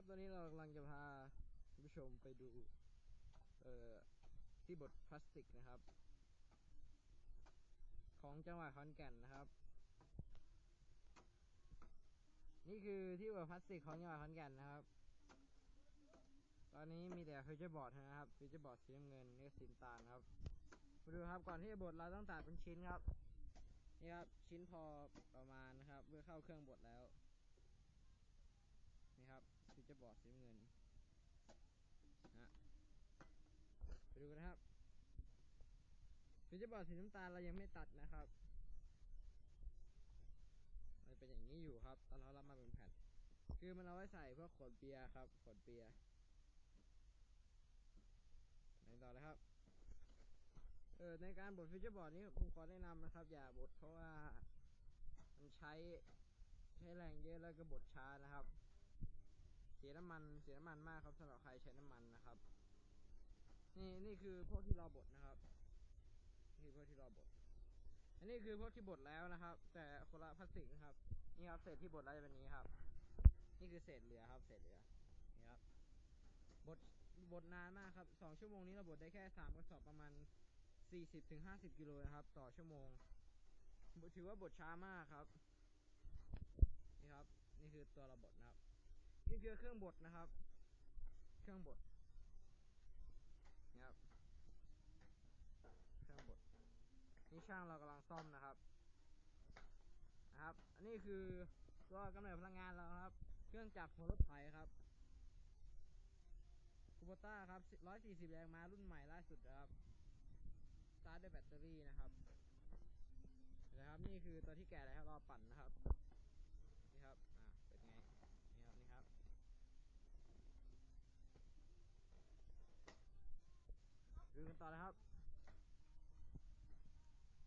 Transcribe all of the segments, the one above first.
ครับ ตอนนี้เรากำลังจะพาคุณผู้ชมไปดู เอ่อ ที่บดพลาสติกนะครับ ของจังหวัดขอนแก่นนะครับ นี่คือที่บดพลาสติกของจังหวัดขอนแก่นนะครับ ตอนนี้มีแต่ฟิวเจอร์บอร์ดนะครับฟิวเจอร์บอร์ดสีน้ำเงินนี่ก็สีน้ำตาลครับ มาดูครับก่อนที่จะบดเราต้องตัดเป็นชิ้นครับ นี่ครับชิ้นพอประมาณนะครับ เพื่อเข้าเครื่องบดแล้ว นี่ครับฟิวเจอร์ บอร์ดสีเงินนะไปดูกันนะครับฟิวเจอร์บอร์ดสีน้ำตาลเรายังไม่ตัดนะครับมันเป็นอย่างนี้อยู่ครับ ตอนเรารับมาเป็นแผ่นคือมันเอาไว้ใส่เพื่อขวดเบียร์ครับขวดเบียร์ไปต่อเลยครับ เออในการบดฟิวเจอร์บอร์ดนี้ผมขอแนะนำนะครับ อย่าบดเพราะว่ามันใช้ใช้แรงเยอะแล้วก็บดช้านะครับ เสียน้ำมันเสียน้ำมันมากครับสำหรับใครใช้น้ำมันนะครับ นี่นี่คือพวกที่ราบดนะครับนี่คือพวกที่ราบดอันนี้คือพวกที่บดแล้วนะครับ แต่คนละพลาสติกนะครับ นี่ครับเศษที่บดแล้วจะเป็นนี้ครับ นี่คือเศษเหลือครับ เศษเหลือนี่ครับบดบดนานมากครับสองชั่วโมงนี้เราบดได้แค่สามกระสอบประมาณสี่สิบถึงห้าสิบกิโลนะครับ ต่อชั่วโมงถือว่าบดช้ามากครับ นี่ครับ นี่คือตัวเราบดนะครับ นี่คือเครื่องบดนะครับ เครื่องบดนี่ครับ เครื่องบดนี่ช่างเรากำลังซ่อมนะครับ นะครับ อันนี้คือตัวกำเนิดพลังงานเราครับ เครื่องจักรหัวรถไถครับคูโบต้าครับ 140 แรงม้ารุ่นใหม่ล่าสุดนะครับสตาร์ทด้วยแบตเตอรี่นะครับนะครับ นี่คือตัวที่แก่แล้วครับรอปั่นนะครับ นี่ครับ อ่า เป็นไง นี่ครับ นี่ครับ ดูกัน ต่อนะครับ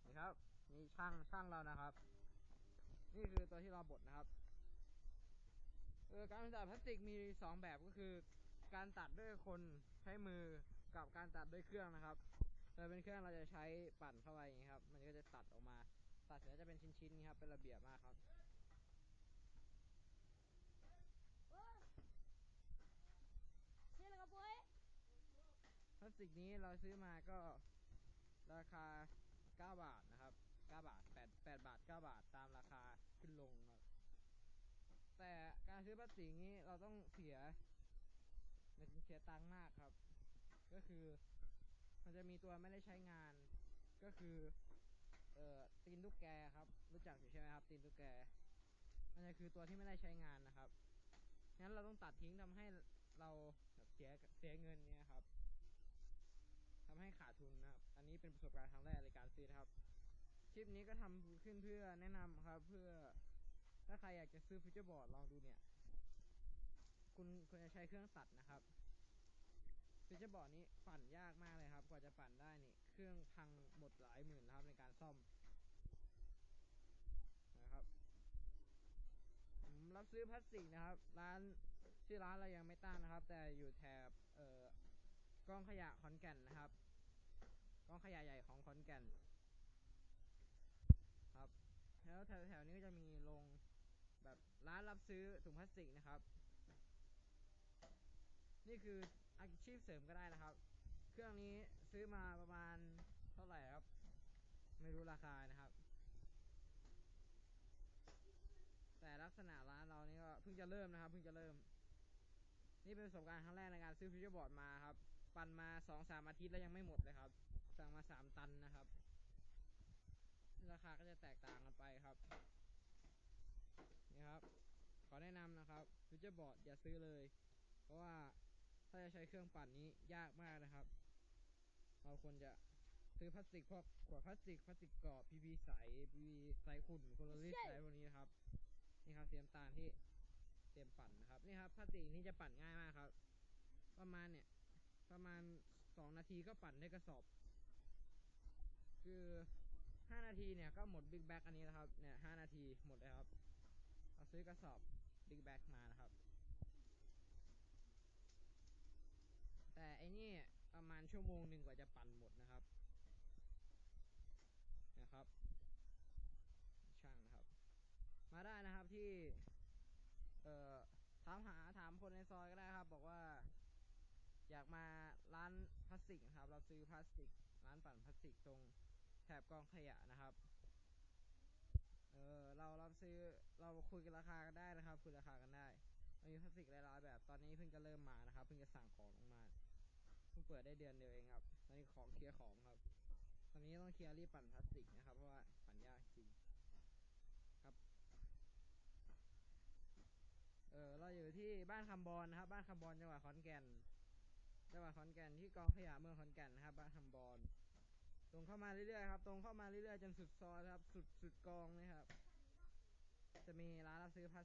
นี่ครับ นี่ช่างช่างเรานะครับ นี่คือตัวที่เราบดนะครับเออการตัดพลาสติกมีสองแบบก็คือ การตัดด้วยคนใช้มือกับการตัดด้วยเครื่องนะครับแต่เป็นเครื่องเราจะใช้ปั่นเข้าไปอย่างนี้ครับ มันก็จะตัดออกมา ตัดเสร็จแล้วจะเป็นชิ้นๆนี้ครับเป็นระเบียบมากครับ นี่แหละครับปุ้ย พลาส ติกนี้เราซื้อมาก็ราคา 9 บาทนะครับ 9 บาท 8 8 บาท 9 บาทตามราคาขึ้นลงครับ แต่การซื้อพลาสติกนี้เราต้องเสียมันเสียตังค์มากครับ ก็คือมันจะมีตัวไม่ได้ใช้งาน ก็คือ เอ่อตีนลูกแกครับ รู้จักอยู่ใช่ไหมครับตีนลูกแกมันจะคือตัวที่ไม่ได้ใช้งานนะครับงั้นเราต้องตัดทิ้งทำให้เราเสียเสียเงินเนี่ย ให้ขาดทุนนะครับ อันนี้เป็นประสบการณ์ครั้งแรกในการซื้อนะครับ คลิปนี้ก็ทำขึ้นเพื่อแนะนำครับ เพื่อถ้าใครอยากจะซื้อฟิวเจอร์บอร์ดลองดูเนี่ย คุณคุณจะใช้เครื่องตัดนะครับฟิวเจอร์บอร์ดนี้ปั่นยากมากเลยครับ กว่าจะปั่นได้นี่ เครื่องพังหมดหลายหมื่นนะครับในการซ่อมนะครับผมรับซื้อพลาสติกนะครับ ร้านชื่อร้านเรายังไม่ตั้งนะครับ แต่อยู่แถบเอ่อกองขยะขอนแก่นนะครับ องขยะใหญ่ของขอนแก่น ครับ แล้วแถวๆนี้ก็จะมีโรงแบบร้านรับซื้อถุงพลาสติกนะครับ นี่คืออาชีพเสริมก็ได้นะครับ เครื่องนี้ซื้อมาประมาณเท่าไหร่ครับ ไม่รู้ราคานะครับ แต่ลักษณะร้านเรานี่ก็เพิ่งจะเริ่มนะครับ เพิ่งจะเริ่ม นี่เป็นประสบการณ์ครั้งแรกในการซื้อฟิวเจอร์บอร์ดมาครับ ปั่นมาสองสามอาทิตย์แล้วยังไม่หมดเลยครับ สั่งมาสามตันนะครับ ราคาก็จะแตกต่างกันไปครับ นี่ครับ ขอแนะนำนะครับฟิวเจอร์บอร์ดอย่าซื้อเลย เพราะว่าถ้าจะใช้เครื่องปั่นนี้ยากมากนะครับ เราควรจะซื้อพลาสติกพวกขวดพลาสติกพลาสติกกรอบ PV ใส PV ใสขุ่นโพลาริสอะไรพวกนี้นะครับ นี่ครับเสียมตาลที่เตรียมปั่นนะครับ นี่ครับพลาสติกนี่จะปั่นง่ายมากครับ ประมาณเนี่ย ประมาณสองนาทีก็ปั่นได้กระสอบคือห้า นาทีเนี่ยก็หมดบิ๊กแบ็กอันนี้แล้วครับ เนี่ยห้านาทีหมดแล้วครับ เราซื้อกระสอบบิ๊กแบ็กมานะครับ แต่ไอ้นี่ประมาณชั่วโมงหนึ่งกว่าจะปั่นหมดนะครับ นะครับ ช่างนะครับ มาได้นะครับที่ เอ่อถามหาถามคนในซอยก็ได้ครับ บอกว่า อยากมาร้านพลาสติกครับ เราซื้อพลาสติก ร้านปั่นพลาสติกตรง บกองขยะนะครับ เออเรารับซื้อเราคุยกันราคากันได้นะครับ คุยราคากันได้มันมีพลาสติกหลายๆแบบตอนนี้เพิ่งจะเริ่มมานะครับ เพิ่งจะสั่งของลงมาเพิ่งเปิดได้เดือนเดียวเองครับตอนนี้ของเคลียร์ของครับ ตอนนี้ต้องเคลียร์รีบปั่นพลาสติกนะครับ เพราะว่าปั่นยากจริงครับเออเราอยู่ที่บ้านคำบอลนะครับ บ้านคำบอลจังหวัดขอนแก่นจังหวัดขอนแก่นที่กองขยะเมืองขอนแก่นนะครับ บ้านคำบอล ตรงเข้ามาเรื่อยๆครับ ตรงเข้ามาเรื่อยๆจนสุดซอยครับ สุดสุดกองเลยครับ จะมีร้านรับซื้อพลาส